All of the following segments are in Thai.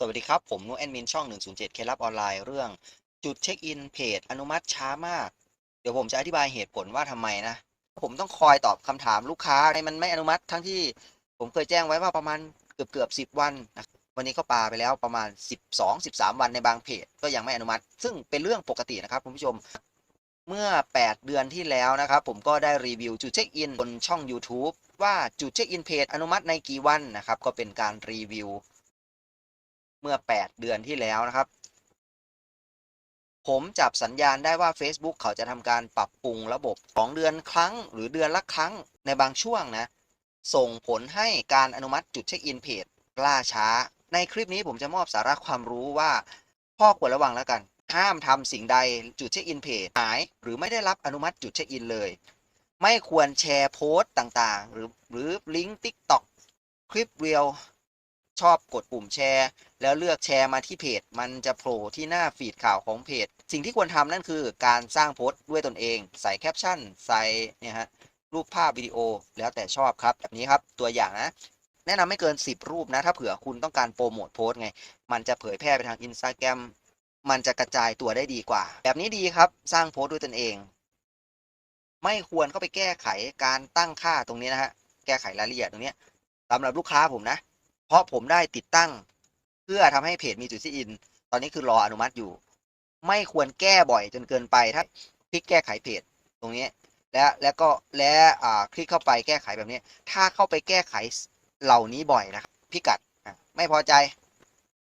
สวัสดีครับ ผมนุแอดมินช่อง 107 เคล็ดลับออนไลน์เรื่อง จุดเช็คอินเพจอนุมัติช้ามาก เดี๋ยวผมจะอธิบายเหตุผลว่าทำไมนะ ผมต้องคอยตอบคำถามลูกค้าให้มันไม่อนุมัติทั้งที่ผมเคยแจ้งไว้ว่าประมาณเกือบเกือบ10วันนะวันนี้ก็ปาไปแล้วประมาณ 12 13 วันในบางเพจก็ยังไม่อนุมัติ ซึ่งเป็นเรื่องปกตินะครับคุณผู้ชมเมื่อ 8 เดือนที่แล้วนะครับ ผมก็ได้รีวิวจุดเช็คอินบนช่อง YouTube ว่าจุดเช็คอินเพจอนุมัติในกี่วันนะครับ ก็เป็นการรีวิว เมื่อ 8 เดือนที่แล้วนะครับ ผมจับสัญญาณได้ว่า Facebook เขาจะทำการปรับปรุงระบบ2เดือนครั้ง หรือเดือนละครั้งในบางช่วงนะ ส่งผลให้การอนุมัติจุดเช็คอินเพจล่าช้า ในคลิปนี้ผมจะมอบสาระความรู้ว่าข้อควรระวังแล้วกัน ห้ามทำสิ่งใดจุดเช็คอินเพจหาย หรือไม่ได้รับอนุมัติจุดเช็คอินเลย ไม่ควรแชร์โพสต์ต่างๆ หรือหรือลิงก์ TikTok คลิปเรียลชอบกดปุ่มแชร์ แล้วเลือกแชร์มาที่เพจ มันจะโผล่ที่หน้าฟีดข่าวของเพจ สิ่งที่ควรทำนั่นคือการสร้างโพสต์ด้วยตนเอง ใส่แคปชั่น ใส่เนี่ยฮะรูปภาพวิดีโอแล้วแต่ชอบครับ แบบนี้ครับตัวอย่างนะ แนะนำไม่เกิน 10 รูปนะ ถ้าเผื่อคุณต้องการโปรโมทโพสต์ไง มันจะเผยแพร่ไปทางอินสตาแกรมมันจะกระจายตัวได้ดีกว่า แบบนี้ดีครับ สร้างโพสต์ด้วยตนเอง ไม่ควรเข้าไปแก้ไขการตั้งค่าตรงนี้นะฮะแก้ไขรายละเอียดตรงนี้สำหรับลูกค้าผมนะ เพราะผมได้ติดตั้ง พื่อทำให้เพจมีจุดซีอิน ตอนนี้คือรออนุมัติอยู่ ไม่ควรแก้บ่อยจนเกินไป ถ้าคลิกแก้ไขเพจตรงนี้ และแล้วก็และอ่าคลิกเข้าไปแก้ไขแบบนี้ ถ้าเข้าไปแก้ไขเหล่านี้บ่อยนะครับพิกัดไม่พอใจ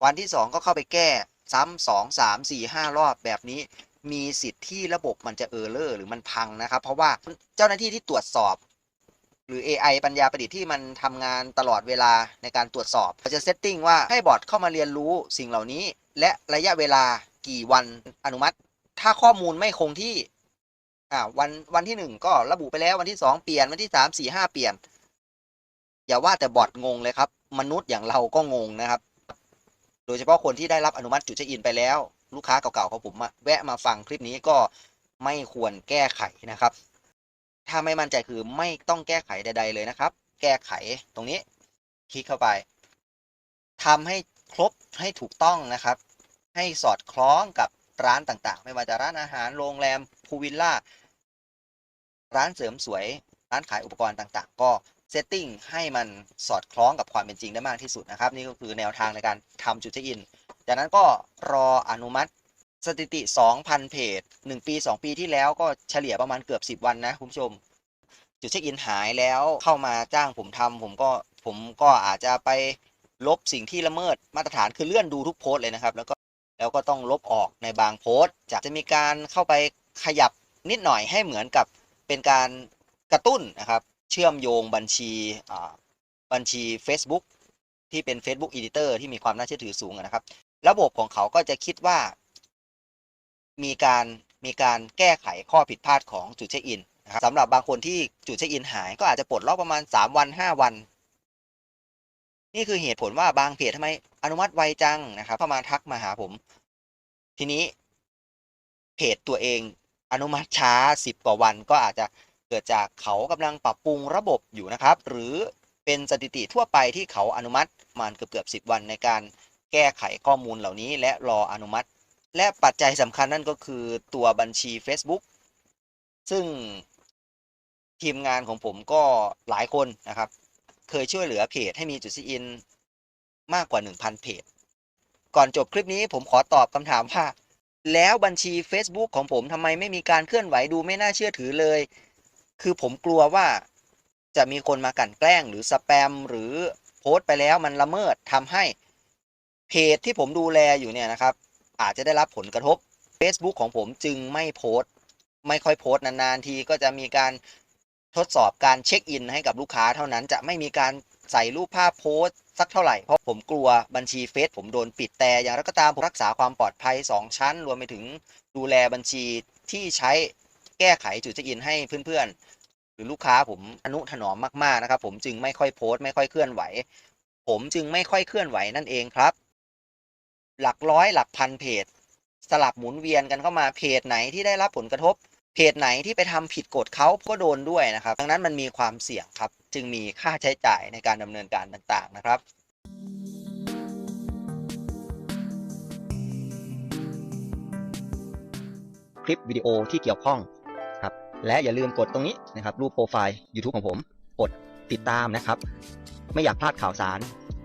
วันที่สองก็เข้าไปแก้ซ้ำสองสามสี่ห้ารอบแบบนี้ มีสิทธิ์ที่ระบบมันจะเออร์เลอร์หรือมันพังนะครับ เพราะว่าเจ้าหน้าที่ที่ตรวจสอบ หรือ AI ปัญญาประดิษฐ์ที่มันทำงานตลอดเวลาในการตรวจสอบเราจะเซตติ้งว่าให้บอทเข้ามาเรียนรู้สิ่งเหล่านี้ และระยะเวลากี่วันอนุมัติ ถ้าข้อมูลไม่คงที่อ่าวันวันที่หนึ่งก็ระบุไปแล้ววันที่สองเปลี่ยนวันที่สามสี่ห้าเปลี่ยน อย่าว่าแต่บอทงงเลยครับ มนุษย์อย่างเราก็งงนะครับ โดยเฉพาะคนที่ได้รับอนุมัติจุดเช็คอินไปแล้ว ลูกค้าเก่าๆของผมอะแวะมาฟังคลิปนี้ก็ไม่ควรแก้ไขนะครับ ถ้าไม่มั่นใจคือไม่ต้องแก้ไขใด ๆ เลยนะครับ แก้ไขตรงนี้ คลิกเข้าไปทำให้ครบให้ถูกต้องนะครับ ให้สอดคล้องกับร้านต่างๆ ไม่ว่าจะร้านอาหารโรงแรมพูวิลล่าร้านเสริมสวย ร้านขายอุปกรณ์ต่างๆ ก็เซตติ้งให้มันสอดคล้องกับความเป็นจริงได้มากที่สุดนะครับ นี่ก็คือแนวทางในการทำจุดเช็คอิน จากนั้นก็รออนุมัติ สถิติ 2,000 เพจ 1 ปี 2 ปีที่แล้วก็เฉลี่ยประมาณเกือบ 10 วันนะคุณผู้ชม จุดเช็คอินหายแล้วเข้ามาจ้างผมทำผมก็ผมก็อาจจะไปลบสิ่งที่ละเมิดมาตรฐานคือเลื่อนดูทุกโพสต์เลยนะครับ แล้วก็แล้วก็ต้องลบออกในบางโพสต์จะจะมีการเข้าไปขยับนิดหน่อยให้เหมือนกับเป็นการกระตุ้นนะครับ เชื่อมโยงบัญชีบัญชี Facebook ที่เป็น Facebook Editor ที่มีความน่าเชื่อถือสูงนะครับ ระบบของเขาก็จะคิดว่า มีการมีการแก้ไขข้อผิดพลาดของจุดเช็คอินนะครับสำหรับบางคนที่จุดเช็คอินหายก็อาจจะปลดล็อกประมาณ 3 วัน 5 วัน นี่คือเหตุผลว่าบางเพจทำไมอนุมัติไวจังนะครับเข้ามาทักมาหาผม ทีนี้เพจตัวเองอนุมัติช้า 10 กว่าวันก็อาจจะเกิดจากเขากำลังปรับปรุงระบบอยู่นะครับ หรือเป็นสถิติทั่วไปที่เขาอนุมัติมันเกือบเกือบ10วันในการแก้ไขข้อมูลเหล่านี้ และรออนุมัติ และปัจจัยสำคัญนั่นก็คือตัวบัญชี Facebook ซึ่งทีมงานของผมก็หลายคนนะครับ เคยช่วยเหลือเพจให้มีจุดซีอินมากกว่า 1,000 เพจ ก่อนจบคลิปนี้ผมขอตอบคำถามว่า แล้วบัญชี Facebook ของผมทำไมไม่มีการเคลื่อนไหวดูไม่น่าเชื่อถือเลย คือผมกลัวว่าจะมีคนมากั่นแกล้งหรือสแปมหรือโพสต์ไปแล้วมันละเมิดทำให้เพจที่ผมดูแลอยู่เนี่ยนะครับ อาจจะได้รับผลกระทบ Facebook ของผมจึงไม่โพสต์ ไม่ค่อยโพสต์นานๆทีก็จะมีการทดสอบการเช็คอินให้กับลูกค้าเท่านั้นจะไม่มีการใส่รูปภาพโพสต์สักเท่าไหร่เพราะผมกลัวบัญชีเฟซผมโดนปิดแต่อย่างไรก็ตามผมรักษาความปลอดภัย 2 ชั้น รวมไปถึงดูแลบัญชีที่ใช้แก้ไขจุดเช็คอินให้เพื่อนๆ หรือลูกค้าผมอนุถนอมมากๆนะครับ ผมจึงไม่ค่อยโพสต์ไม่ค่อยเคลื่อนไหว ผมจึงไม่ค่อยเคลื่อนไหวนั่นเองครับ หลักร้อยหลักพันเพจ สลับหมุนเวียนกันเข้ามาเพจไหนที่ได้รับผลกระทบ เพจไหนที่ไปทำผิดกฎเขาก็โดนด้วยนะครับ ดังนั้นมันมีความเสี่ยงครับ จึงมีค่าใช้จ่ายในการดำเนินการต่างๆนะครับคลิปวิดีโอที่เกี่ยวข้องครับและอย่าลืมกดตรงนี้นะครับรูปโปรไฟล์ YouTube ของผม กดติดตามนะครับ ไม่อยากพลาดข่าวสาร